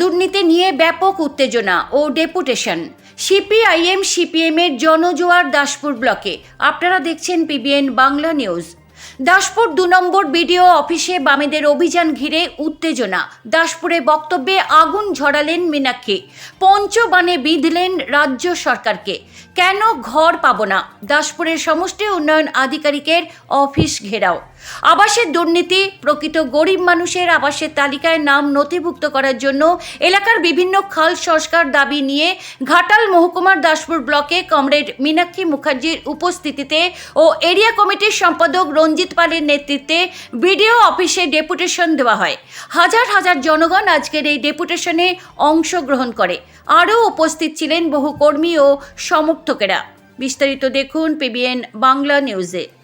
দুর্নীতি নিয়ে ব্যাপক উত্তেজনা ও ডেপুটেশন। সিপিআইএম, সিপিএমের জনজোয়ার দাসপুর ব্লকে। আপনারা দেখছেন পিবিএন বাংলা নিউজ। দাসপুর দু নম্বর বিডিও অফিসে বামেদের অভিযান ঘিরে উত্তেজনা। দাসপুরে বক্তব্যে আগুন ঝরালেন মীনাক্ষী। পঞ্চবাণে বিঁধলেন রাজ্য সরকারকে। কেন ঘর পাব না? দাসপুরের সমষ্টি উন্নয়ন আধিকারিকের অফিস ঘেরাও। আবাসের দুর্নীতি, প্রকৃত গরিব মানুষের আবাসের তালিকায় নাম নথিভুক্ত করার জন্য এলাকার বিভিন্ন খাল সংস্কার দাবি নিয়ে ঘাটাল মহকুমার দাসপুর ব্লকে কমরেড মীনাক্ষী মুখার্জির উপস্থিতিতে ও এরিয়া কমিটির সম্পাদক রঞ্জিত পালের নেতৃত্বে বিডিও অফিসে ডেপুটেশন দেওয়া হয়। হাজার হাজার জনগণ আজকের এই ডেপুটেশনে অংশগ্রহণ করে। আরও উপস্থিত ছিলেন বহু কর্মী ও সমর্থকেরা। বিস্তারিত দেখুন পিবিএন বাংলা নিউজে।